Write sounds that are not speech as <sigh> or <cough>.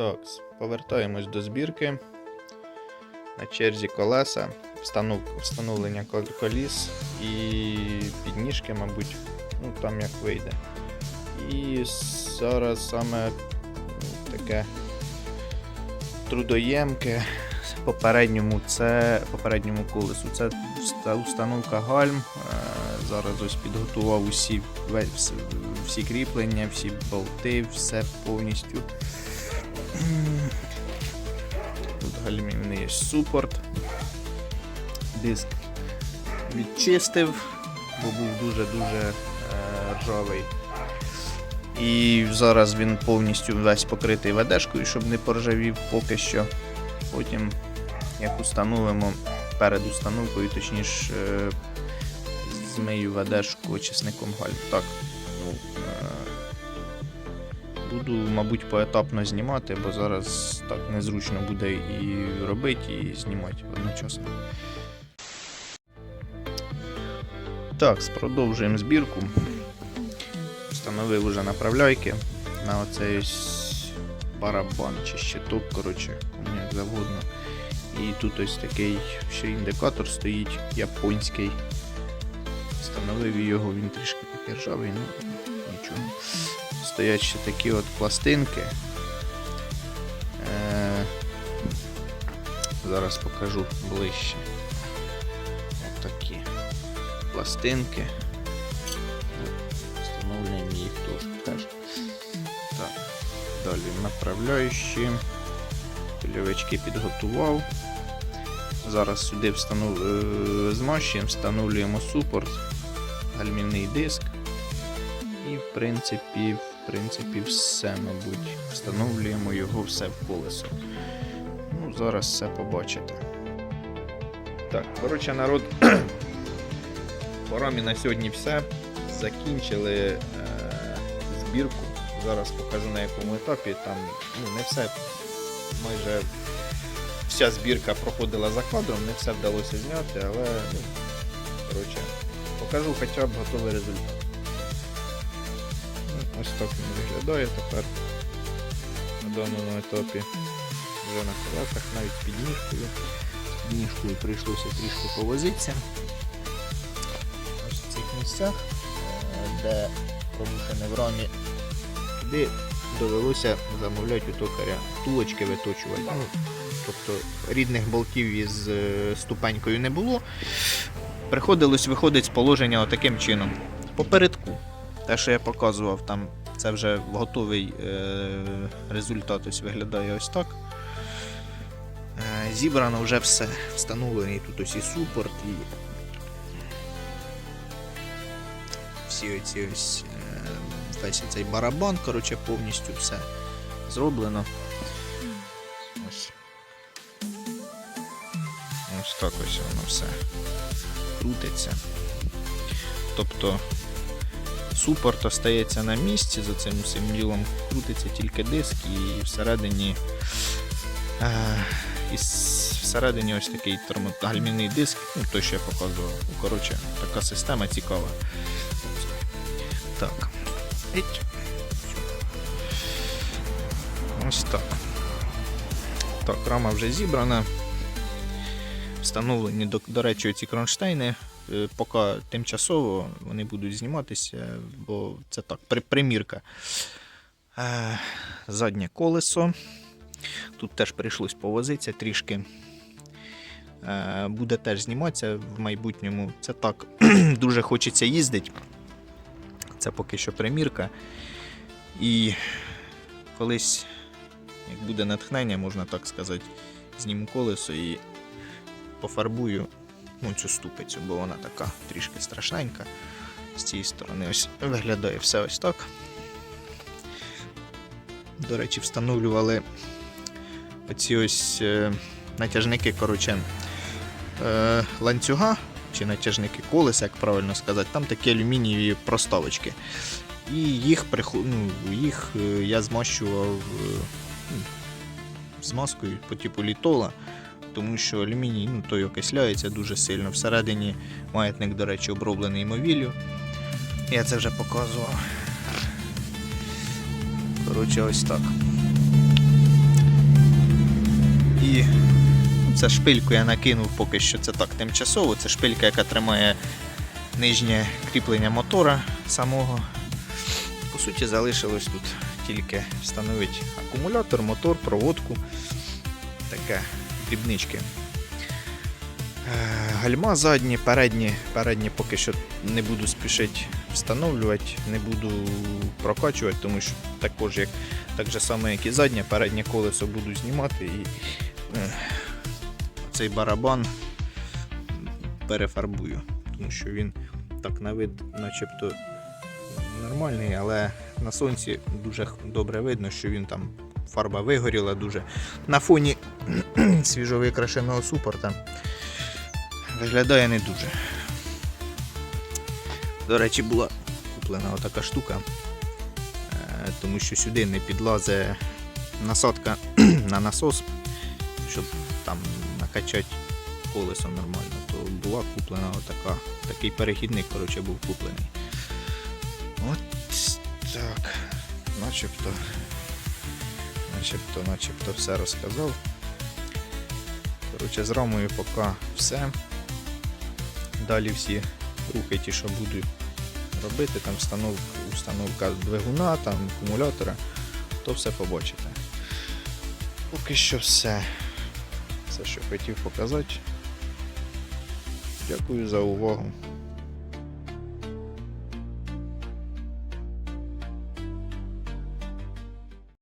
Так, повертаємось до збірки. На черзі колеса, встанов... встановлення кол- коліс і підніжки, мабуть, ну там як вийде. І зараз саме ну, таке трудоємке попередньому це попередньому колесу. Це установка гальм. Е, Зараз ось підготував усі, всі кріплення, всі болти, все повністю. Є супорт. Диск відчистив, бо був дуже-дуже е, ржавий. І зараз він повністю весь покритий ведешкою, щоб не поржавів поки що. Потім, як установимо перед установкою, точніше, е, змию ведешку очисником гальм. Так. Ну, буду, мабуть, поетапно знімати, бо зараз так незручно буде і робити, і знімати одночасно. Так, продовжуємо збірку. Встановив уже направляйки на оцей барабан чи щиток, коротше, кому як завгодно. І тут ось такий ще індикатор стоїть японський. Встановив його, він трішки такий ржавий, ну нічого. Стоять ще такі от пластинки. Е, зараз покажу ближче. От такі пластинки. Встановлюємо їх тут теж. Так. Далі направляючі. Пільовички підготував. Зараз сюди встанов... е, змащуємо, встановлюємо супорт, гальмівний диск. І в принципі, принципі, все, мабуть. Встановлюємо його все в колесо. Ну, зараз все побачите. Так, коротше, народ. <clears throat> По рамі на сьогодні все. Закінчили е, збірку. Зараз покажу на якому етапі. Там ну, не все. Майже вся збірка проходила за кадром, не все вдалося зняти, але ну, коротше, покажу хоча б готовий результат. Ось так він виглядає тепер на даному етапі. Вже на колесах, навіть з підніжкою. З підніжкою прийшлося трішки повозитися. Ось в цих місцях, е, де порушене в рамі, туди довелося замовляти у токаря тулочки виточувати. Тобто рідних болтів із е, ступенькою не було. Приходилось виходить з положення отаким чином. Попередку. Те, що я показував, там це вже готовий е, результат ось виглядає ось так. Е, зібрано вже все. Встановлений тут ось і супорт, і всі оці ось е, весь цей барабан, коротше, повністю все зроблено. Ось. Ось так ось воно все крутиться. Тобто супорт остається на місці, за цим усім ділом крутиться тільки диск і всередині. Е, і всередині ось такий термогальмівний диск, ну той, що я показував. Ну, коротше, така система цікава. Так. Ось так. Так, рама вже зібрана. Встановлені, до, до речі, ці кронштейни. Е, Поки тимчасово вони будуть зніматися, бо це так, при, примірка. Е, заднє колесо. Тут теж прийшлось повозитися трішки. Е, буде теж зніматися в майбутньому. Це так, <clears throat> дуже хочеться їздити. Це поки що примірка. І колись, як буде натхнення, можна так сказати, зніму колесо і пофарбую ну, цю ступицю, бо вона така трішки страшненька. З цієї сторони ось виглядає все ось так. До речі, встановлювали оці ось е, натяжники, коротше, е, ланцюга чи натяжники колеса, як правильно сказати, там такі алюмінієві проставочки. І їх, ну, їх е, я змащував ну, змазкою по типу літола, тому що алюміній ну, той окисляється дуже сильно. Всередині маятник, до речі, оброблений мовіллю. Я це вже показував. Коротше, ось так. І це шпильку я накинув поки що це так тимчасово. Це шпилька, яка тримає нижнє кріплення мотора самого. По суті, залишилось тут тільки встановити акумулятор, мотор, проводку. Таке дрібнички. Е, Гальма задні, передні, передні поки що не буду спішити встановлювати, не буду прокачувати, тому що також як так же само, як і заднє, переднє колесо буду знімати і е, цей барабан перефарбую, тому що він так на вид начебто нормальний, але на сонці дуже добре видно, що він там фарба вигоріла дуже. На фоні <clears throat> свіжовикрашеного супорта виглядає не дуже. До речі, була куплена отака штука, е, тому що сюди не підлазить насадка <clears throat> на насос, щоб там накачати колесо нормально, то була куплена отака, такий перехідник, коротше, був куплений. От так, начебто, начебто, начебто все розказав. Коротше, з рамою поки все. Далі всі рухи ті, що буду робити, там встановка, установка двигуна, там акумулятора, то все побачите. Поки що все. Все, що хотів показати. Дякую за увагу.